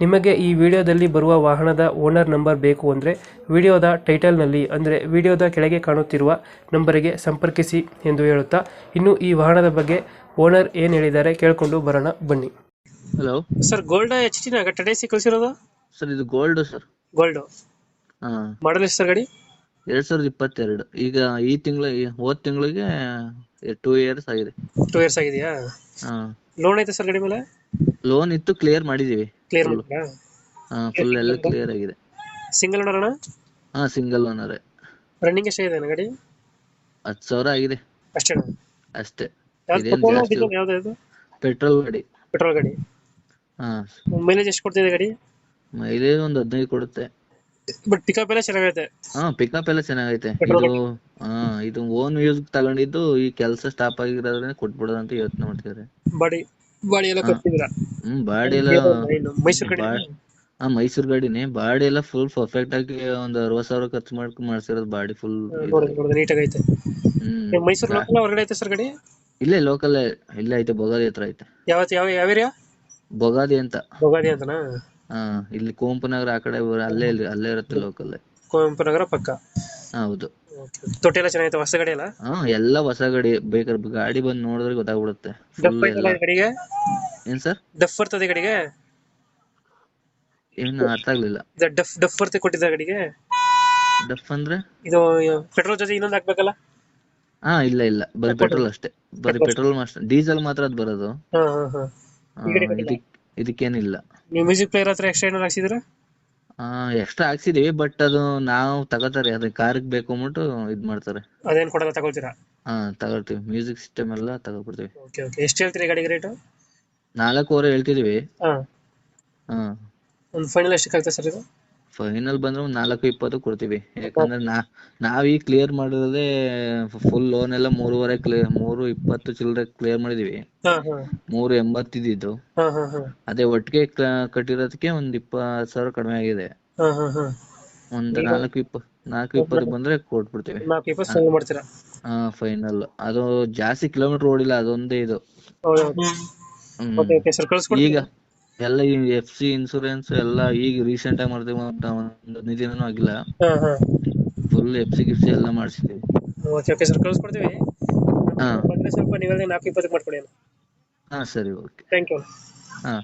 ನಿಮಗೆ ಈ ವಿಡಿಯೋದಲ್ಲಿ ಬರುವ ವಾಹನದ ಓನರ್ ನಂಬರ್ ಬೇಕು ಅಂದರೆ ವಿಡಿಯೋದ ಟೈಟಲ್ನಲ್ಲಿ ಅಂದರೆ ವಿಡಿಯೋದ ಕೆಳಗೆ ಕಾಣುತ್ತಿರುವ ನಂಬರಿಗೆ ಸಂಪರ್ಕಿಸಿ ಎಂದು ಹೇಳುತ್ತಾ ಇನ್ನು ಈ ವಾಹನದ ಬಗ್ಗೆ ಓನರ್ ಏನು ಹೇಳಿದ್ದಾರೆ ಕೇಳಿಕೊಂಡು ಬರೋಣ ಬನ್ನಿ. Hello sir gold H T ನಾಗ ಟಡೇಸಿ ಕಳಿಸಿರೋದು? ಸರ್ ಇದು ಗೋಲ್ಡ್ ಸರ್ ಗೋಲ್ಡ್ ಹಾ. ಮಾಡಲ್ ಎಷ್ಟು ಸರ್ ಗಾಡಿ? ಎರಡ್ ಸಾವಿರದ ಇಪ್ಪತ್ತೆರಡು. ಈಗ ಈ ತಿಂಗಳ ಹೋದ ತಿಂಗಳಿಗೆ ಟೂ ಇಯರ್ಸ್ ಆಗಿದೆ. ಟೂ ಇಯರ್ಸ್ ಆಗಿದೆಯಾ? ಹಾ. ಲೋನ್ ಐತೆ ಸರ್ ಗಾಡಿ ಮೇಲೆ? ಲೋನ್ ಇತ್ತು ಕ್ಲಿಯರ್ ಮಾಡಿದೀವಿ. ಕ್ಲಿಯರ್ ಮಾಡಿದ್ರಾ ಹಾ ಫುಲ್ ಎಲ್ಲ ಕ್ಲಿಯರ್ ಆಗಿದೆ. ಸಿಂಗಲ್ ಓನರ್ ಅಣ್ಣ? ಹಾ ಸಿಂಗಲ್ ಓನರ್ ರನ್ನಿಂಗ್ ಎಷ್ಟಾಗಿದೆ ಅಣ್ಣ ಗಾಡಿ? ಹತ್ತು ಸಾವಿರ ಆಗಿದೆ. ಅಷ್ಟೇ ಅಷ್ಟೇ. ಯಾವ್ದು ಇದು ಪೆಟ್ರೋಲ್ ಗಾಡಿ ಪೆಟ್ರೋಲ್ ಗಾಡಿ. ಹಾ. ಮೈಲೇಜ್ ಎಷ್ಟು ಕೊಡ್ತಿದೆ ಗಾಡಿ? ಮೈಲೇಜ್ ಒಂದು ಹದಿನೈದು ಕೊಡುತ್ತೆ. ಬಟ್ ಪಿಕಪ್ ಎಲ್ಲ ಚೆನ್ನಾಗೈತೆ. ಹಾ ಪಿಕಪ್ ಎಲ್ಲ ಚೆನ್ನಾಗೈತೆ. ಇದು ಹಾ ಇದು ಓನ್ ಯೂಸ್ ತಗೊಂಡಿದ್ದು ಈ ಕೆಲಸ ಸ್ಟಾಪ್ ಆಗಿರೋದ್ರಿಂದ ಕೊಟ್ಬಿಡೋದು ಅಂತ ಯೋಚನೆ ಮಾಡ್ತಿದ್ದಾರೆ. ಬಾಡಿ ಬಾಡಿ ಎಲ್ಲ ಹಾ. ಹ್ಮ್ ಬಾಡಿ ಎಲ್ಲ ಮೈಸೂರು ಕಡೆ ಹಾ ಮೈಸೂರ್ ಗಾಡಿನೇ ಬಾಡಿ ಎಲ್ಲ ಫುಲ್ ಪರ್ಫೆಕ್ಟ್ ಆಗಿ ಒಂದ್ ಅರವತ್ ಸಾವಿರ ಖರ್ಚು ಮಾಡ್ಕೊಂಡ್ ಮಾಡ್ಸಿರೋದು ಬಾಡಿ ಫುಲ್ ಆಗೈತೆ. ಮೈಸೂರು ಲೋಕಲ್ ಹೊರಗಡೆ ಐತೆ ಸರ್ ಗಾಡಿ ಇಲ್ಲೇ ಲೋಕಲ್ ಇಲ್ಲೇ ಐತೆ ಬೊಗಾದಿ ಹತ್ರ ಐತೆ. ಯಾವತ್ತು ಯಾವ ಯಾವ ಏರಿಯಾ ಬೊಗಾದಿ ಅಂತ. ಬೊಗಾದಿ ಅಂತನಾ? ಹಾ ಇಲ್ಲಿ ಕುವೆಂಪು ನಗರ ಆ ಕಡೆ ಅಲ್ಲೇ ಇಲ್ಲಿ ಅಲ್ಲೇ ಇರುತ್ತೆ ಲೋಕಲ್ ಕುವೆಂಪು ನಗರ ಪಕ್ಕ? ಹೌದು. ತೊಟ್ಟಿ ಎಲ್ಲ ಚೆನ್ನಾಗೈತೆ ಹೊಸ ಗಾಡಿ ಎಲ್ಲ ಹಾ ಎಲ್ಲ ಹೊಸ ಗಾಡಿ ಬೇಕಾದ್ರೆ ಗಾಡಿ ಬಂದ್ ನೋಡಿದ್ರೆ ಗೊತ್ತಾಗ್ಬಿಡುತ್ತೆ. ಗಾಡಿಗೆ? ಏನ್ ಸರ್? ಡಫ್ ಬರ್ತದೆ ಗಾಡಿಗೆ ಏನು ಅರ್ಥ ಆಗ್ಲಿಲ್ಲ. ಇದು ಡಫ್ ಡಫ್ ಬರ್ತೆ ಕೊಟ್ಟಿದ್ದ ಗಾಡಿಗೆ ಡಫ್ ಅಂದ್ರೆ? ಇದು ಪೆಟ್ರೋಲ್ ಜೊತೆ ಇನ್ನೊಂದು ಹಾಕ್ಬೇಕಲ್ಲ? ಹಾ ಇಲ್ಲ ಇಲ್ಲ. ಬರೀ ಪೆಟ್ರೋಲ್. ಅಷ್ಟೇ. ಬರೀ ಪೆಟ್ರೋಲ್ ಮಾತ್ರ. ಡೀಸೆಲ್ ಮಾತ್ರ ಅದು ಬರೋದು. ಹಾ ಹಾ ಹಾ. ಆ, ಈ ಗಾಡಿ ಇದಕ್ ಇದಕ್ಕೇನಿಲ್ಲ. ನೀವು ಮ್ಯೂಸಿಕ್ ಪ್ಲೇಯರ್ ಹತ್ರ ಎಕ್ಸ್ಟ್ರಾ ಏನಾರು ಹಾಕ್ಸಿದ್ರ ಎಕ್ಸ್ಟ್ರಾ ಹಾಕ್ಸಿದೀವಿ ಬಟ್ ಅದು ನಾವು ತಗೋತಾರೆ. ಅದೇ ಕಾರ್ಗ್ ಬೇಕು ಅಂದ್ಬಿಟ್ಟು ಇದ್ ಮಾಡ್ತಾರೆ. ಅದೇನ್ ಕೊಡಲ್ಲ ತಗೊಳ್ತೀರಾ ಹಾ ತಗೋಳ್ತೀವಿ. ಮ್ಯೂಸಿಕ್ ಸಿಸ್ಟಮ್ ಎಲ್ಲ ತಗೋಬಿಡ್ತೀವಿ. Okay okay. ಎಷ್ಟು ಹೇಳ್ತೀರಿ ಗಾಡಿಗೆ ರೇಟು? ನಾಲ್ಕೂವರೆ ಹೇಳ್ತಿದೀವಿ. ಹಾ. ಹಾ. ಒಂದು ಫೈನಲ್ ಎಷ್ಟಕ್ಕೆ ಆಗ್ತದೆ ಸರ್ ಇದು? ಫೈನಲ್ ಬಂದ್ರೆ ಒಂದ್ ನಾಲ್ಕು ಇಪ್ಪತ್ತು ಕೊಡ್ತೀವಿ. ಯಾಕಂದ್ರೆ ನಾ ನಾವ್ ಈಗ ಕ್ಲಿಯರ್ ಮಾಡಿರೋದೇ ಫುಲ್ ಲೋನ್ ಎಲ್ಲ ಮೂರುವರೆ ಕ್ಲಿಯರ್ ಮೂರು ಇಪ್ಪತ್ತು ಚಿಲ್ಲರೆ ಕ್ಲಿಯರ್ ಮಾಡಿದೀವಿ. ಹಾ ಹಾ. ಮೂರು ಎಂಬತ್ತಿದ್ದು ಇದ್ದಿದ್ದು. ಹಾ ಹಾ ಹಾ. ಅದೇ ಒಟ್ಟಿಗೆ ಕ- ಕಟ್ಟಿರೋದಕ್ಕೆ ಒಂದ್ ಇಪ್ಪತ್ತು ಸಾವಿರ ಕಡಿಮೆ ಆಗಿದೆ. ಹಾ ಹಾ ಹಾ. ಒಂದ್ ನಾಲ್ಕು ಇಪ್ಪ ನಾಲ್ಕು ಇಪ್ಪತ್ತು ಬಂದ್ರೆ ಕೊಟ್ಬಿಡ್ತೀವಿ. ನಾಲ್ಕು ಇಪ್ಪತ್ತು ಫೈನಲ್ ಮಾಡ್ತೀರಾ? ಹಾ ಫೈನಲ್ ಅದು ಜಾಸ್ತಿ ಕಿಲೋಮೀಟರ್ ಓಡಿಲ್ಲ ಅದೊಂದೇ ಇದು. ಹೌದು. ಈಗ ಎಲ್ಲ ಈ ಎಫ್ ಸಿ ಇನ್ಸೂರೆನ್ಸ್ ಎಲ್ಲ ಈಗ ರೀಸೆಂಟ್ ಆಗಿ ಮಾಡ್ತೀವಿ ಅಂತ ಒಂದ್ ಹದಿನೈದು ದಿನನೂ ಆಗಿಲ್ಲ. ಫುಲ್ ಎಫ್ ಸಿ ಗಿಫ್ಸಿ ಎಲ್ಲ ಮಾಡ್ಸಿದ್ವಿ. ಓಕೆ ಓಕೆ ಸರ್ ಕಳ್ಸ್ಕೊಡ್ತೀವಿ. ಹಾ. ಸ್ವಲ್ಪ ನೀವೇ ನಾಲ್ಕು ಇಪ್ಪತ್ತಕ್ಕೆ ಮಾಡ್ಕೊಡಿ ಹಾ ಸರಿ ಓಕೆ ಥ್ಯಾಂಕ್ ಯು ಹಾ.